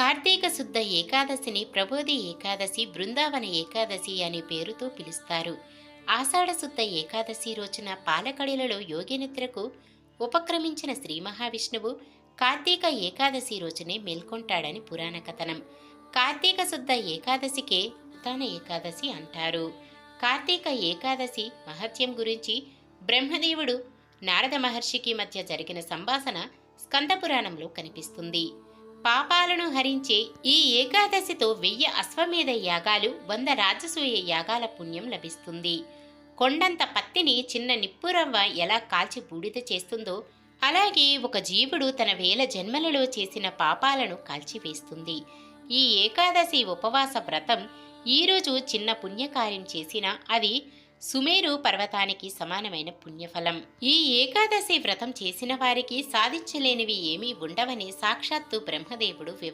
కార్తీక శుద్ధ ఏకాదశిని ప్రబోధి ఏకాదశి బృందావన ఏకాదశి అనే పేరుతో పిలుస్తారు. ఆషాఢ శుద్ధ ఏకాదశి రోజున పాలకడిలలో యోగినిద్రకు ఉపక్రమించిన శ్రీ మహావిష్ణువు కార్తీక ఏకాదశి రోజునే మేల్కొంటాడని పురాణ కథనం. కార్తీక శుద్ధ ఏకాదశికే ఉత్తాన ఏకాదశి అంటారు. కార్తీక ఏకాదశి మహత్యం గురించి బ్రహ్మదేవుడు నారద మహర్షికి మధ్య జరిగిన సంభాషణ స్కందపురాణంలో కనిపిస్తుంది. పాపాలను హరించే ఈ ఏకాదశితో వెయ్యి అశ్వమేధ యాగాలు వంద రాజసూయ యాగాల పుణ్యం లభిస్తుంది. కొండంత పత్తిని చిన్న నిప్పురవ్వ ఎలా కాల్చి బూడిద చేస్తుందో అలాగే ఒక జీవుడు తన వేల జన్మలలో చేసిన పాపాలను కాల్చివేస్తుంది. ఈ ఏకాదశి ఉపవాస వ్రతం ఈరోజు చిన్న పుణ్యకార్యం చేసినా అది సుమేరు పర్వతానికి సమానమైన పుణ్యఫలం. ఈ ఏకాదశి వ్రతం చేసిన వారికి సాధించలేనివి ఏమీ ఉండవని సాక్షాత్తు బ్రహ్మదేవుడు వివరి